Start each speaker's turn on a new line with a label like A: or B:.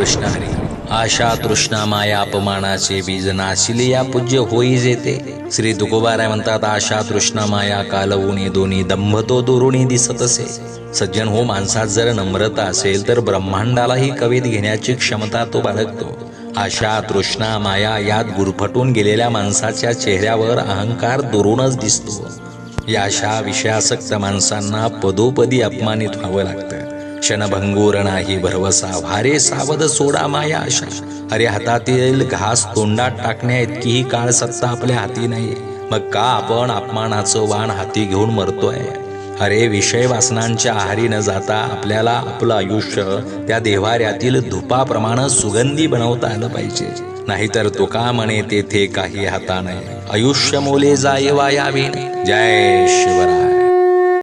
A: कृष्ण हरी. आशा तृष्णा माया अपमानाचे बीज नाशिले या पूज्य होई जेते. श्री तुकोबाराय म्हणतात आशा तृष्णा माया कालवुणी दोन्ही दंभ तो दुरुणी दिसत असे सज्जन हो माणसात जर नम्रता असेल तर ब्रह्मांडालाही कवीत घेण्याची क्षमता तो बाळगतो. आशा तृष्णा माया यात गुरफटून गेलेल्या माणसाच्या चेहऱ्यावर अहंकार दुरूनच दिसतो. या अशा विषयासक्त माणसांना पदोपदी अपमानित व्हावं लागतं. क्षणभंगूर नाही भरवसा. भारे सावध सोडा माया आशा. अरे हातातील घास तोंडात टाकण्या इतकीही काळ सत्ता आपल्या हाती नाही मग का आपण अपमानाचं वाण हाती घेऊन मरतोय? अरे विषय वासनांच्या आहारी न जाता आपल्याला आपलं आयुष्य त्या देव्हाऱ्यातील धुपाप्रमाणे सुगंधी बनवता आलं पाहिजे. नाहीतर तो का म्हणे तेथे काही हाता नाही आयुष्य मोले जाय वायावे जय शिवराय.